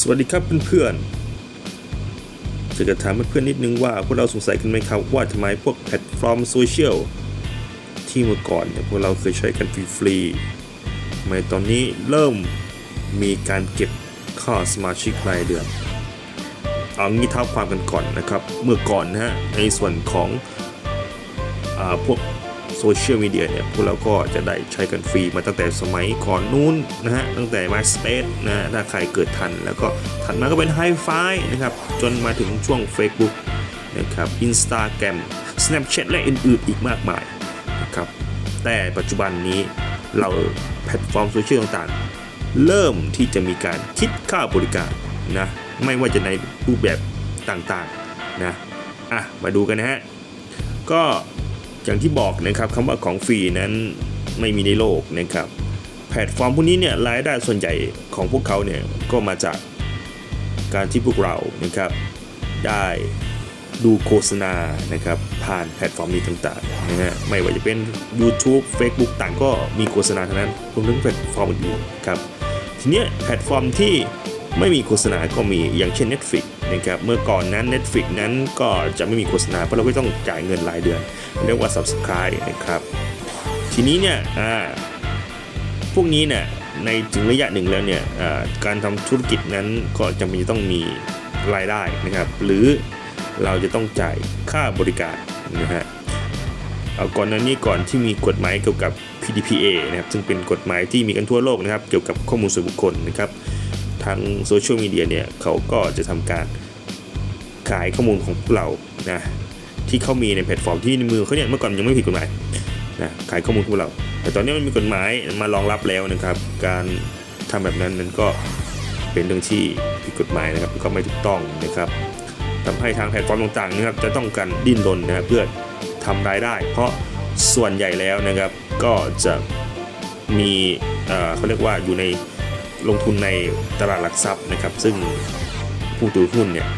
สวัสดีครับเพื่อนๆจะกระถามเพื่อนๆนิดนึงว่าพวกเราสงสัยกันไหมครับว่าทำไมพวกแพลตฟอร์มโซเชียลที่เมื่อก่อนเนี่ยพวกเราเคยใช้กันฟรีๆทำไมตอนนี้เริ่มมีการเก็บค่าสมาชิกรายเดือน เอางี้เท้าความกันก่อนนะครับ เมื่อก่อนนะฮะในส่วนของอพวก โซเชียลมีเดียเนี่ยพวกเราก็จะได้ใช้กันฟรีมาตั้งแต่สมัยก่อนนู้นนะฮะตั้งแต่ MySpace นะฮะถ้าใครเกิดทัน แล้วก็ถัดมาก็เป็น h i f i นะครับจนมาถึงช่วง Facebook นะครับ Instagram Snapchat และอื่นๆอีกมากมายนะครับแต่ปัจจุบันนี้เราแพลตฟอร์มโซเชียลต่างๆ เริ่มที่จะมีการคิดค่าบริการนะไม่ว่าจะในรูปแบบต่างๆนะอะมาดูกันนะฮะก็ อย่างที่บอกนะครับคำว่าของฟรีนั้นไม่มีในโลกนะครับ แพลตฟอร์มพวกนี้เนี่ยรายได้ส่วนใหญ่ของพวกเขาเนี่ยก็มาจากการที่พวกเรานะครับ ได้ดูโฆษณานะครับผ่านแพลตฟอร์มนี้ต่างๆนะฮะไม่ว่าจะเป็น YouTube Facebook ต่างก็มีโฆษณาทั้งนั้นรวมถึงแพลตฟอร์มอื่นๆครับทีเนี้ยแพลตฟอร์มที่ ไม่มีโฆษณาก็มีอย่างเช่น Netflix นะครับเมื่อก่อนนั้น Netflix นั้นก็จะไม่มีโฆษณาเพราะเราก็ต้องจ่ายเงินรายเดือน เรียกว่า subscribe นะครับ ทีนี้เนี่ยอ่าพวกนี้เนี่ยในถึงระยะหนึ่งแล้วเนี่ยการทำธุรกิจนั้นก็จำเป็นจะต้องมีรายได้นะครับ หรือเราจะต้องจ่ายค่าบริการนะฮะเอาก่อนหน้านี้ก่อนที่มีกฎหมายเกี่ยวกับ PDPA นะครับซึ่งเป็นกฎหมายที่มีกันทั่วโลกนะครับ เกี่ยวกับข้อมูลส่วนบุคคลนะครับ ทางโซเชียลมีเดียเนี่ยเขาก็จะทำการขายข้อมูลของพวกเรานะที่เขามีในแพลตฟอร์มที่ในมือเขาเนี่ยเมื่อก่อนยังไม่ผิดกฎหมายนะขายข้อมูลของพวกเรา แต่ตอนนี้มันมีกฎหมายมารองรับแล้วนะครับ การทำแบบนั้นนั้นก็เป็นเรื่องที่ผิดกฎหมายนะครับก็ไม่ถูกต้องนะครับทำให้ทางแพลตฟอร์มต่างๆนะครับจะต้องการดิ้นรนนะเพื่อทำรายได้ เพราะส่วนใหญ่แล้วนะครับก็จะมีเอ่อเขาเรียกว่าอยู่ใน ลงทุนในตลาดหลักทรัพย์นะครับ ซึ่งผู้ถือหุ้นเนี่ย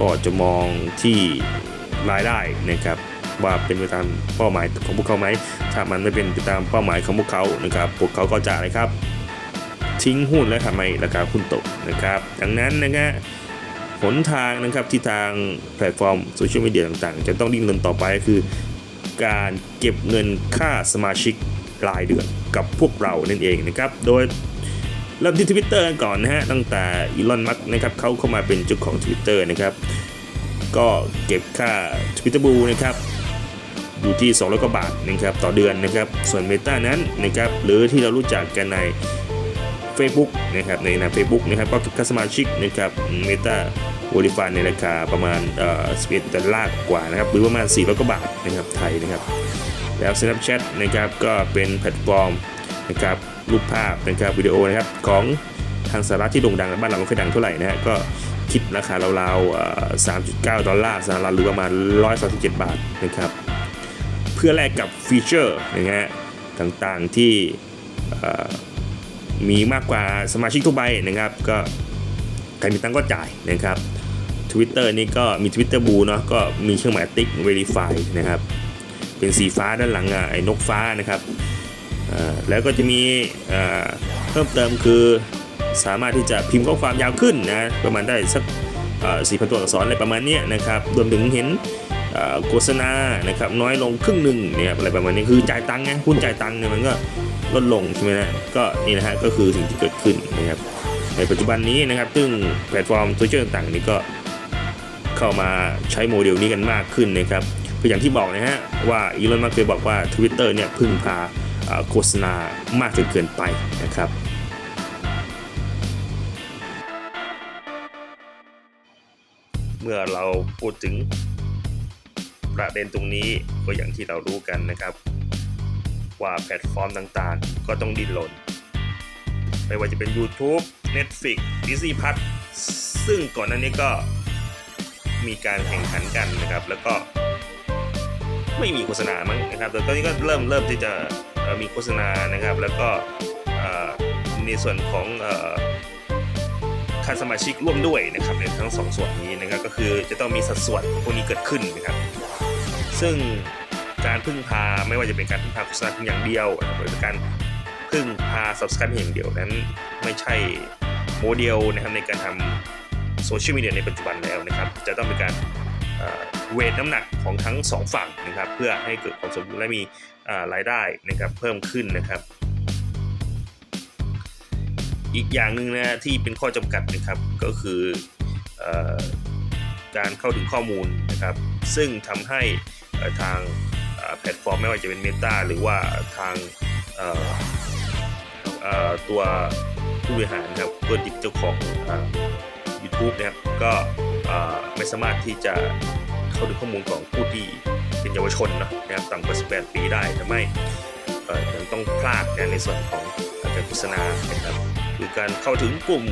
ก็จะมองที่รายได้นะครับว่าเป็นไปตามเป้าหมายของพวกเขาไหม ถ้ามันไม่เป็นไปตามเป้าหมายของพวกเขานะครับ พวกเขาก็จะอะไรครับ ทิ้งหุ้นและทำให้ราคาหุ้นตกนะครับ ดังนั้นนะฮะหนทางนะครับที่ทางแพลตฟอร์มโซเชียลมีเดียต่างๆ จะต้องดิ้นรนต่อไปก็คือ การเก็บเงินค่าสมาชิกรายเดือนกับพวกเรานั่นเองนะครับ โดย เริ่มที่ทวิตเตอร์ก่อนนะฮะตั้งแต่อีลอนมัสนะครับเขาเข้ามาเป็นเจ้าของ Twitter นะครับก็เก็บค่า Twitter Blue นะครับอยู่ที่200กว่าบาทนะครับต่อเดือนนะครับส่วน Meta นั้นนะครับหรือที่เรารู้จักกันใน Facebook นะครับในนาม Facebook นะครับก็เก็บค่าสมาชิกนะครับ Meta บริฟานในราคาประมาณเอ่อ11ดอลลาร์กว่านะครับหรือประมาณ400กว่าบาทนะครับไทยนะครับแล้ว Snapchat นะครับก็เป็นแพลตฟอร์มนะครับ รูปภาพนะครับวิดีโอนะครับของทางสหรัฐที่โด่งดังในบ้านเราไม่ค่อยดังเท่าไหร่นะฮะก็คิดราคาราวๆเอ่อ3.9 ดอลลาร์สหรัฐหรือประมาณ 137 บาทนะครับเพื่อแลกกับฟีเจอร์นะฮะต่างๆที่มีมากกว่าสมาชิกทั่วไปนะครับ ก็ใครมีตังก็จ่ายนะครับ Twitter นี่ก็มี Twitter Blue เนาะก็มีเครื่องหมายติ๊ก Verify นะครับ เป็นสีฟ้าด้านหลังอะไอ้นกฟ้านะครับ แล้วก็จะมีเพิ่มเติมคือสามารถที่จะพิมพ์ข้อความยาวขึ้นนะประมาณได้สักสี่พันตัวอักษรอะไรประมาณนี้นะครับรวมถึงเห็นโฆษณานะครับน้อยลงครึ่งหนึ่งเนี่ยอะไรประมาณนี้คือจ่ายตังค์ไงคุณจ่ายตังค์เนี่ยมันก็ลดลงใช่ไหมนะก็นี่นะฮะก็คือสิ่งที่เกิดขึ้นนะครับในปัจจุบันนี้นะครับซึ่งแพลตฟอร์มโซเชียลต่างๆนี่ก็เข้ามาใช้โมเดลนี้กันมากขึ้นนะครับคืออย่างที่บอกนะฮะว่าอีลอนมัสก์เคยบอกว่า Twitter เนี่ยพึ่งพา โฆษณามากจนเกินไปนะครับเมื่อเราพูดถึงประเด็นตรงนี้ก็อย่างที่เรารู้กันนะครับ ว่าแพลตฟอร์มต่างๆ ก็ต้องดิ้นรนไม่ว่าจะเป็น YouTube Netflix Disney Plus ซึ่งก่อนหน้านี้ก็มีการแข่งขันกันนะครับ แล้วก็ ไม่มีโฆษณามั้งนะครับแต่ตอนนี้ก็เริ่มเริ่มที่จะมีโฆษณานะครับ แล้วก็ในส่วนของค่าสมาชิกร่วมด้วยนะครับในทั้งสองส่วนนี้นะครับก็คือจะต้องมีสัดส่วนพวกนี้เกิดขึ้นนะครับ ซึ่งการพึ่งพาไม่ว่าจะเป็นการพึ่งพาโฆษณาเพียงอย่างเดียวหรือเป็นการพึ่งพา subscribe เพียงอย่างเดียวนั้นไม่ใช่โมเดลนะครับในการทำโซเชียลมีเดียในปัจจุบันแล้วนะครับ จะต้องมีการ เวทน้ำหนักของทั้งสองฝั่งนะครับ เพื่อให้เกิดความสมดุลและมีรายได้นะครับเพิ่มขึ้นนะครับ อีกอย่างหนึ่งนะที่เป็นข้อจำกัดนะครับก็คืออการเข้าถึงข้อมูลนะครับ ซึ่งทำให้ทางแพลตฟอร์มไม่ว่าจะเป็น Meta หรือว่าทางตัวผู้บริหารนะครับเพื่อติดเจ้าของเอ่อ YouTube นะครับก็ ไม่สามารถที่จะเข้าถึงข้อมูลของผู้ที่เป็นเยาวชนนะครับต่ำกว่า 18 ปีได้ทำให้ยังต้องพลาดนะในส่วนของการโฆษณานะครับหรือการเข้าถึงกลุ่ม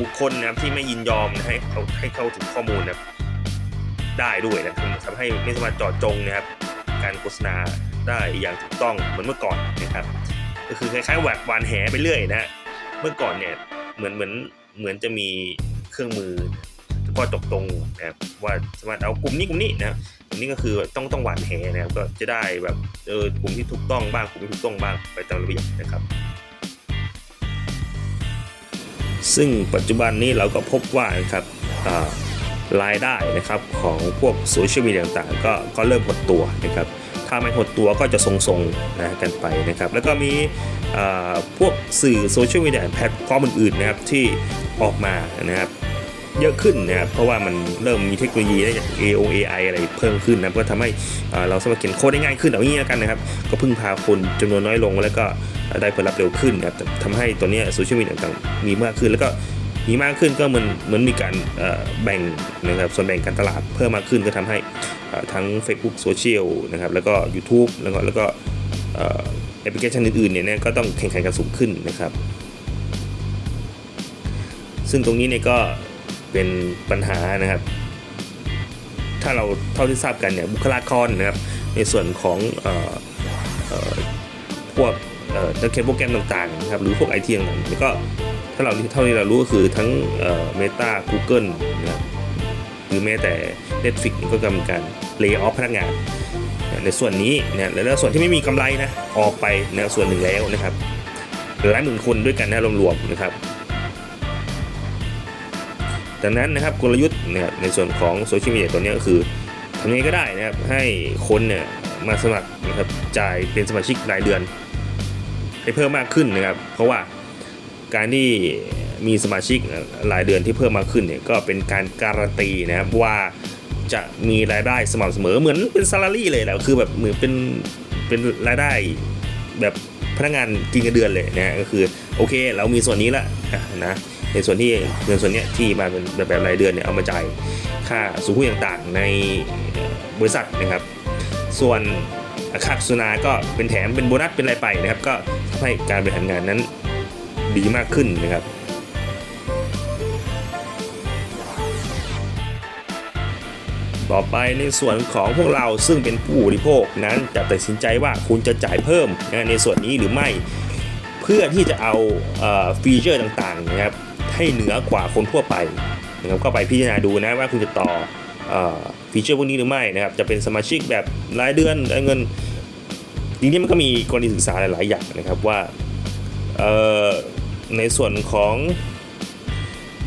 บุคคลนะครับที่ไม่ยินยอมให้เขาให้เข้าถึงข้อมูลนะครับได้ด้วยนะครับทำให้ไม่สามารถจอดจงนะครับ การโฆษณาได้อย่างถูกต้องเหมือนเมื่อก่อนนะครับ ก็คือคล้ายๆแหวกวานแหไปเรื่อยนะฮะเมื่อก่อนเนี่ยเหมือนเหมือนเหมือนจะมีเครื่องมือ เฉพาะตกตรงนะครับว่าสามารถเอากลุ่มนี้กลุ่มนี้นะครับกลุ่มนี้ก็คือต้องต้องหวานแหนะครับก็จะได้แบบเออกลุ่มที่ถูกต้องบ้างกลุ่มที่ถูกต้องบ้างไปตามระเบียบนะครับ ซึ่งปัจจุบันนี้เราก็พบว่านะครับรายได้นะครับของพวกโซเชียลมีเดียต่างๆก็ก็เริ่มหดตัวนะครับถ้าไม่หดตัวก็จะทรงๆนะกันไปนะครับแล้วก็มีพวกสื่อโซเชียลมีเดียแพลตฟอร์มอื่นๆนะครับที่ออกมานะครับ เยอะขึ้นนะครับเพราะว่ามันเริ่มมีเทคโนโลยีได้จาก AO AI อะไรเพิ่มขึ้นนะก็ทำให้เราสามารถเขียนโค้ดได้ง่ายขึ้นเอางี้แล้วกันนะครับก็พึ่งพาคนจำนวนน้อยลงแล้วก็ได้ผลลัพธ์เร็วขึ้นนะครับทำให้ตัวนี้โซเชียลมีเดียต่างๆมีมากขึ้นแล้วก็มีมากขึ้นก็เหมือนเหมือนมีการแบ่งนะครับส่วนแบ่งการตลาดเพิ่มมากขึ้นก็ทำให้ทั้ง Facebook โซเชียลนะครับแล้วก็ YouTube แล้วก็แล้วก็เอ่อแอปพลิเคชันอื่นๆเนี่ยก็ต้องแข่งขันกันสูงขึ้นนะครับ ซึ่งตรงนี้เนี่ยก็ เป็นปัญหานะครับ ถ้าเราเท่าที่ทราบกันเนี่ยบุคลากรนะครับ ในส่วนของออพวกเอ่อนักเขียนโปรแกรมต่างๆนะครับหรือพวกไอทีต่างๆแล้วก็ถ้าเราเท่าที่เรารู้ก็คือทั้งเมตา Google นะครับหรือแม้แต่ Netflix ก็กำลังการเลิกออฟพนักงานในส่วนนี้นะแล้วส่วนที่ไม่มีกำไรนะออกไปนะส่วนหนึ่งแล้วนะครับหลายหมื่นคนด้วยกันนะรวมๆนะครับ ดังนั้นนะครับกลยุทธ์นะครับในส่วนของโซเชียลมีเดียตัวนี้ก็คือทำยังไงก็ได้นะครับให้คนเนี่ยมาสมัครนะครับจ่ายเป็นสมาชิกรายเดือนให้เพิ่มมากขึ้นนะครับ เพราะว่าการที่มีสมาชิกรายเดือนที่เพิ่มมากขึ้นเนี่ยก็เป็นการการันตีนะครับว่าจะมีรายได้สม่ำเสมอเหมือนเป็นซาลารี่เลยแหละคือแบบเหมือนเป็นเป็นรายได้แบบพนักงานกินเงินเดือนเลยนะก็คือโอเค เรามีส่วนนี้ละนะ ในส่วนที่เงินส่วนนี้ที่มาเป็นแบบรายเดือนเนี่ยเอามาจ่ายค่าสูงหุ้นต่างๆ ในบริษัทนะครับ ส่วนค่าโฆษณาก็เป็นแถมเป็นโบนัสเป็นอะไรไปนะครับ ก็ทำให้การบริหารงานนั้นดีมากขึ้นนะครับต่อไปในส่วนของพวกเราซึ่งเป็นผู้บริโภคนั้นจะตัดสินใจว่าคุณจะจ่ายเพิ่มในส่วนนี้หรือไม่ เพื่อที่จะเอาฟีเจอร์ต่างๆนะครับ ให้เหนือกว่าคนทั่วไปนะครับก็ไปพิจารณาดูนะว่าคุณจะต่อออฟีเจอร์พวกนี้หรือไม่นะครับจะเป็นสมาชิกแบบรายเดือนรายเงินทีนี้มันก็มีกรณีศึกษาหลาย ๆ อย่างนะครับว่าในส่วนของ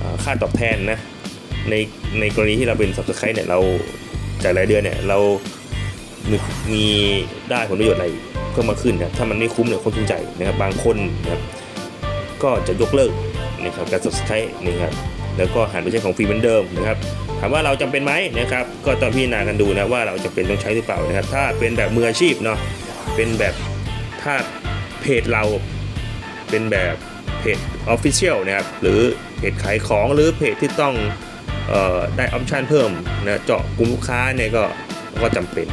อค่าตอบแทนนะในในกรณีที่เราเป็น subscribe เนี่ยเราจ่ายรายเดือนเนี่ยเรามีมีได้ผลประโยชน์อะไรเพิ่มมาขึ้นนะถ้ามันไม่คุ้มเนี่ยคนสนใจนะครับบางคนนะครับก็จะยกเลิก นะครับการ subscribe นะครับแล้วก็หันไปใช้ของฟรีเหมือนเดิมนะครับถามว่าเราจำเป็นไหมนะครับก็ต้องพิจารณากันดูนะว่าเราจะเป็นต้องใช้หรือเปล่านะครับ ถ้าเป็นแบบมืออาชีพเนาะเป็นแบบถ้าเพจเราเป็นแบบเพจ Official นะครับหรือเพจขายของหรือเพจที่ต้องออได้ออปชันเพิ่มนะเจาะกลุ่มลูกค้าเนี่ยก็ก็จำเป็น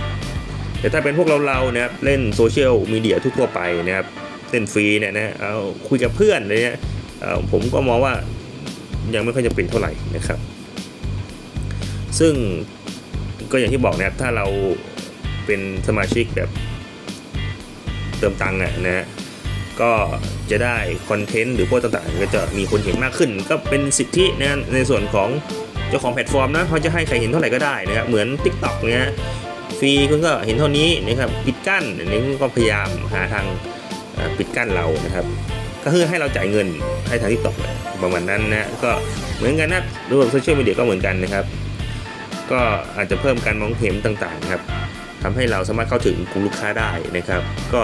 แต่ถ้าเป็นพวกเราเราๆนะครับเล่นโซเชียลมีเดียทั่วไปนะครับเล่นฟรีเนี่ยนะเอาคุยกับเพื่อนอะไรเนี่ย ผมก็มองว่ายังไม่ค่อยจะเป็นเท่าไหร่นะครับ ซึ่งก็อย่างที่บอกนะครับถ้าเราเป็นสมาชิกแบบเติมตังค์อะนะฮะก็จะได้คอนเทนต์หรือพวกต่างๆ ก็จะมีคนเห็นมากขึ้น ก็เป็นสิทธินะในส่วนของเจ้าของแพลตฟอร์มนะเขาจะให้ใครเห็นเท่าไหร่ก็ได้นะครับเหมือน TikTok เนี่ยฟรีคุณก็เห็นเท่านี้นะครับปิดกั้นอันนี้ก็พยายามหาทางปิดกั้นเรานะครับ ก็คือให้เราจ่ายเงินให้ทางทิกตอกประมาณนั้นนะก็เหมือนกันนะระบบโซเชียลมีเดียก็เหมือนกันนะครับ ก็อาจจะเพิ่มการมองเห็นต่างๆครับทำให้เราสามารถเข้าถึงกลุ่มลูกค้าได้นะครับ ก็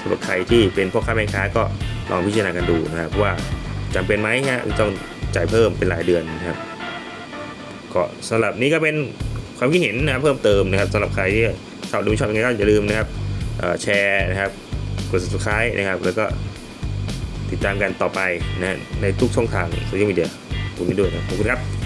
สำหรับใครที่เป็นพ่อค้าแม่ค้าก็ลองพิจารณากันดูนะครับว่าจำเป็นไหมฮะต้องจ่ายเพิ่มเป็นรายเดือนนะครับก็สำหรับนี้ก็เป็นความคิดเห็นนะเพิ่มเติมนะครับสำหรับใครที่ชอบดูชอบยังไงก็อย่าลืมนะครับแชร์นะครับกด subscribe นะครับแล้วก็ ติดตามกันต่อไปนะในทุกช่องทางโซเชียลมีเดียคุณนี้ด้วยนะขอบคุณครับ